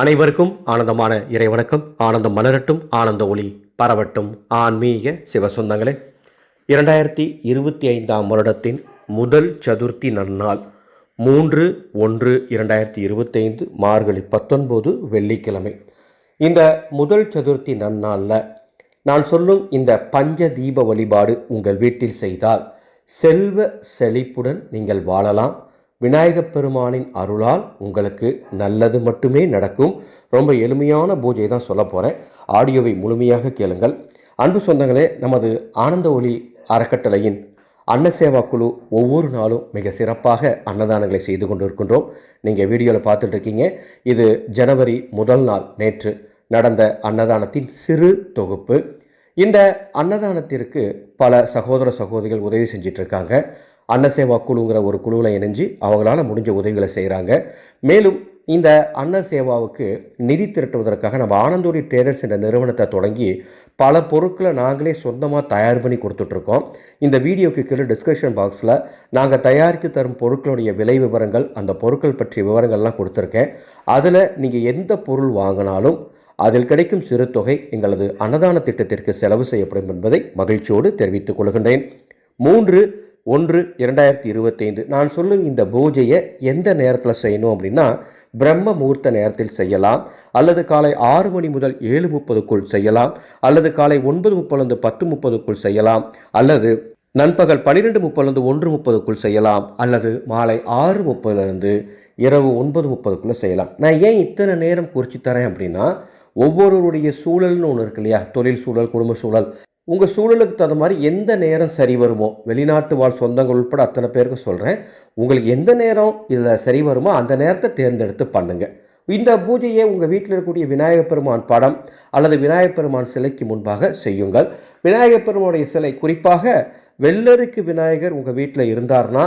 அனைவருக்கும் ஆனந்தமான இறைவணக்கம். ஆனந்தம் மலரட்டும் ஆனந்த ஒளி பரவட்டும். ஆன்மீக சிவசொந்தங்களே இரண்டாயிரத்தி இருபத்தி ஐந்தாம் வருடத்தின் முதல் சதுர்த்தி நன்னாள் மூன்று ஒன்று இரண்டாயிரத்தி இருபத்தைந்து மார்கழி பத்தொன்பது வெள்ளிக்கிழமை. இந்த முதல் சதுர்த்தி நன்னாளில் நான் சொல்லும் இந்த பஞ்ச தீப வழிபாடு உங்கள் வீட்டில் செய்தால் செல்வ செழிப்புடன் நீங்கள் வாழலாம். விநாயகப் பெருமானின் அருளால் உங்களுக்கு நல்லது மட்டுமே நடக்கும். ரொம்ப எளிமையான பூஜை தான் சொல்ல போகிறேன் ஆடியோவை முழுமையாக கேளுங்கள். அன்பு சொந்தங்களே நமது ஆனந்த ஒளி அறக்கட்டளையின் அன்னசேவா குழு ஒவ்வொரு நாளும் மிக சிறப்பாக அன்னதானங்களை செய்து கொண்டு இருக்கின்றோம் நீங்கள் வீடியோவில் பார்த்துட்டு இருக்கீங்க. இது ஜனவரி முதல் நாள் நேற்று நடந்த அன்னதானத்தின் சிறு தொகுப்பு. இந்த அன்னதானத்திற்கு பல சகோதர சகோதரிகள் உதவி செஞ்சிட்ருக்காங்க அன்னசேவா குழுங்கிற ஒரு குழுவில் இணைஞ்சு அவங்களால முடிஞ்ச உதவிகளை செய்கிறாங்க மேலும் இந்த அன்ன சேவாவுக்கு நிதி திரட்டுவதற்காக நம்ம ஆனந்தோடி ட்ரேடர்ஸ் என்ற நிறுவனத்தை தொடங்கி பல பொருட்களை நாங்களே சொந்தமாக தயார் பண்ணி கொடுத்துட்ருக்கோம். இந்த வீடியோக்கு கீழே டிஸ்கிரிப்ஷன் பாக்ஸில் நாங்கள் தயாரித்து தரும் பொருட்களுடைய விலை விவரங்கள் அந்த பொருட்கள் பற்றிய விவரங்கள்லாம் கொடுத்துருக்கேன். அதில் நீங்கள் எந்த பொருள் வாங்கினாலும் அதில் கிடைக்கும் சிறு தொகை எங்களது அன்னதான திட்டத்திற்கு செலவு செய்யப்படும் என்பதை மகிழ்ச்சியோடு தெரிவித்துக் கொள்கின்றேன். மூன்று ஒன்று இரண்டாயிரத்தி இருபத்தைந்து. நான் சொல்லும் இந்த பூஜையை எந்த நேரத்தில் செய்யணும் அப்படின்னா பிரம்ம முகூர்த்த நேரத்தில் செய்யலாம். அல்லது காலை ஆறு மணி முதல் ஏழு முப்பதுக்குள் செய்யலாம். அல்லது காலை ஒன்பது முப்பதுலேருந்து பத்து முப்பதுக்குள் செய்யலாம். அல்லது நண்பகல் பன்னிரெண்டு முப்பதுலேருந்து ஒன்று முப்பதுக்குள் செய்யலாம். அல்லது மாலை ஆறு முப்பதுலேருந்து இரவு ஒன்பது முப்பதுக்குள்ளே செய்யலாம். நான் ஏன் இத்தனை நேரம் குறித்து தரேன் அப்படின்னா ஒவ்வொருவருடைய சூழல்னு ஒன்று இருக்கு இல்லையா? தொழில் சூழல் குடும்ப சூழல். உங்கள் சூழலுக்கு தகுந்த மாதிரி எந்த நேரம் சரி வருமோ வெளிநாட்டு வாழ் சொந்தங்கள் உட்பட அத்தனை பேருக்கு சொல்கிறேன் உங்களுக்கு எந்த நேரம் இதில் சரி வருமோ அந்த நேரத்தை தேர்ந்தெடுத்து பண்ணுங்கள் இந்த பூஜையை உங்கள் வீட்டில் இருக்கக்கூடிய விநாயகப் பெருமான் படம் அல்லது விநாயகப் பெருமான் சிலைக்கு முன்பாக செய்யுங்கள். விநாயகப் பெருமானுடைய சிலை குறிப்பாக வெள்ளருக்கு விநாயகர் உங்கள் வீட்டில் இருந்தார்னா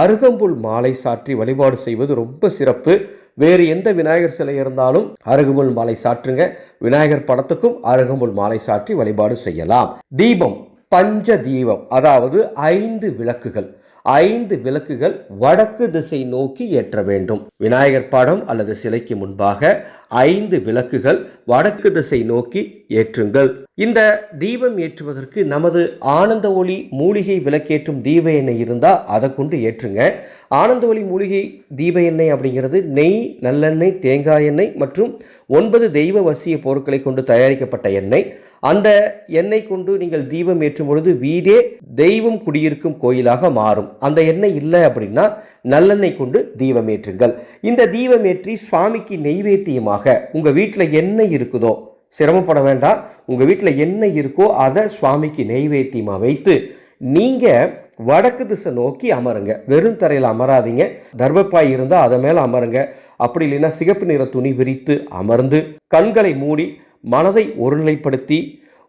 அருகம்புல் மாலை சாற்றி வழிபாடு செய்வது ரொம்ப சிறப்பு. வேறு எந்த விநாயகர் சிலை இருந்தாலும் அருகம்புல் மாலை சாற்றுங்க. விநாயகர் படத்துக்கும் அருகம்புல் மாலை சாற்றி வழிபாடு செய்யலாம். தீபம் பஞ்ச தீபம் அதாவது ஐந்து விளக்குகள். ஐந்து விளக்குகள் வடக்கு திசை நோக்கி ஏற்ற வேண்டும். விநாயகர் படம் அல்லது சிலைக்கு முன்பாக ஐந்து விளக்குகள் வடக்கு திசை நோக்கி ஏற்றுங்கள். இந்த தீபம் ஏற்றுவதற்கு நமது ஆனந்த ஒளி மூலிகை விளக்கேற்றும் தீப எண்ணெய் இருந்தால் அதை கொண்டு ஏற்றுங்க. ஆனந்த ஒளி மூலிகை தீப எண்ணெய் அப்படிங்கிறது நெய் நல்லெண்ணெய் தேங்காய் எண்ணெய் மற்றும் ஒன்பது தெய்வ வசிய பொருட்களை கொண்டு தயாரிக்கப்பட்ட எண்ணெய். அந்த எண்ணெய் கொண்டு நீங்கள் தீபம் ஏற்றும் பொழுது வீடே தெய்வம் குடியிருக்கும் கோயிலாக மாறும். அந்த எண்ணெய் இல்லை அப்படின்னா நல்லெண்ணெய் கொண்டு தீபமேற்றுங்கள் இந்த தீபமேற்றி சுவாமிக்கு நெய்வேத்தியமாக உங்கள் வீட்டில் என்ன இருக்குதோ சிரமப்பட வேண்டாம். உங்கள் வீட்டில் என்ன இருக்கோ அதை சுவாமிக்கு நெய்வேத்தியமாக வைத்து நீங்கள் வடக்கு திசை நோக்கி அமருங்க. வெறும் தரையில் அமராதீங்க. தர்பப்பாய் இருந்தால் அதை மேலே அமருங்க. அப்படி இல்லைன்னா சிகப்பு நிற துணி விரித்து அமர்ந்து கண்களை மூடி மனதை ஒருநிலைப்படுத்தி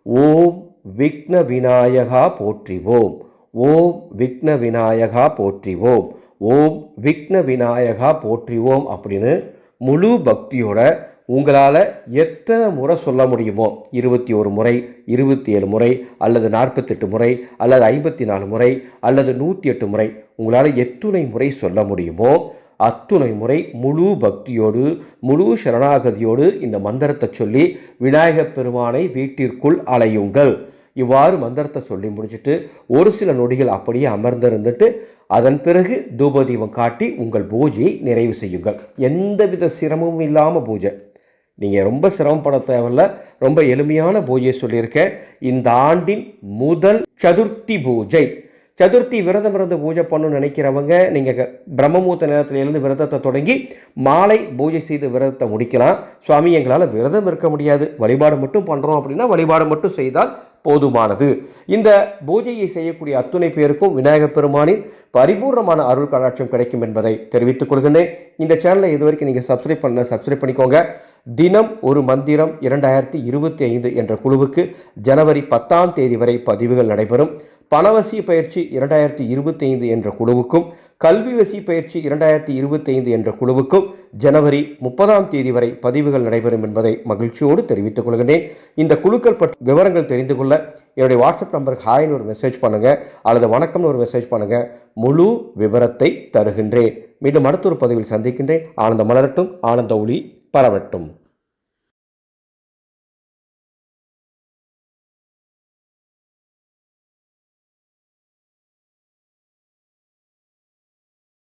ஓம் விக்ன விநாயகா போற்றிவோம் ஓம் விக்ன விநாயகா போற்றிவோம். ஓம் விக்ன விநாயகா போற்றிவோம் அப்படின்னு முழு பக்தியோட உங்களால் எத்தனை முறை சொல்ல முடியுமோ இருபத்தி ஒரு முறை இருபத்தி ஏழு முறை அல்லது நாற்பத்தெட்டு முறை அல்லது ஐம்பத்தி நாலு முறை அல்லது நூற்றி எட்டு முறை உங்களால் எத்துணை முறை சொல்ல முடியுமோ அத்துணை முறை முழு பக்தியோடு முழு சரணாகதியோடு இந்த மந்திரத்தை சொல்லி விநாயகப் பெருமானை வீட்டிற்குள் அலையுங்கள். இவ்வாறு மந்திரத்தை சொல்லி முடிச்சுட்டு ஒரு சில நொடிகள் அப்படியே அமர்ந்திருந்துட்டு அதன் பிறகு தூபதீபம் காட்டி உங்கள் பூஜையை நிறைவு செய்யுங்கள். எந்தவித சிரமமும் இல்லாமல் பூஜை. நீங்கள் ரொம்ப சிரமப்பட தேவையில்ல. ரொம்ப எளிமையான பூஜையை சொல்லியிருக்கேன். இந்த ஆண்டின் முதல் சதுர்த்தி பூஜை. சதுர்த்தி விரதம் இருந்து பூஜை பண்ணணும்னு நினைக்கிறவங்க நீங்கள் பிரம்மமூர்த்த நேரத்திலிருந்து விரதத்தை தொடங்கி மாலை பூஜை செய்து விரதத்தை முடிக்கலாம். சுவாமி எங்களால் விரதம் இருக்க முடியாது. வழிபாடு மட்டும் பண்ணுறோம் அப்படின்னா வழிபாடு மட்டும் செய்தால் போதுமானது. இந்த பூஜையை செய்யக்கூடிய அத்துணை பேருக்கும் விநாயகப் பெருமானின் பரிபூர்ணமான அருள் கடாட்சம் கிடைக்கும் என்பதை தெரிவித்துக் கொள்கின்றேன். இந்த சேனலை இது வரைக்கும் நீங்கள் சப்ஸ்கிரைப் பண்ண சப்ஸ்கிரைப் பண்ணிக்கோங்க. தினம் ஒரு மந்திரம் இரண்டாயிரத்தி இருபத்தி ஐந்து என்ற குழுவுக்கு ஜனவரி பத்தாம் தேதி வரை பதிவுகள் நடைபெறும். பணவசி பயிற்சி இரண்டாயிரத்தி இருபத்தி ஐந்து என்ற குழுவுக்கும் கல்வி வசி பயிற்சி இரண்டாயிரத்தி இருபத்தி ஐந்து என்ற குழுவுக்கும் ஜனவரி முப்பதாம் தேதி வரை பதிவுகள் நடைபெறும் என்பதை மகிழ்ச்சியோடு தெரிவித்துக் கொள்கிறேன் இந்த குழுக்கள் பற்றி விவரங்கள் தெரிந்து கொள்ள என்னுடைய வாட்ஸ்அப் நம்பருக்கு ஹாய்னு ஒரு மெசேஜ் பண்ணுங்கள் அல்லது வணக்கம்னு ஒரு மெசேஜ் பண்ணுங்கள் முழு விவரத்தை தருகின்றேன். மீண்டும் அடுத்த ஒரு பதிவில் சந்திக்கின்றேன். ஆனந்த மலரட்டும் ஆனந்த ஒளி பரவட்டும்.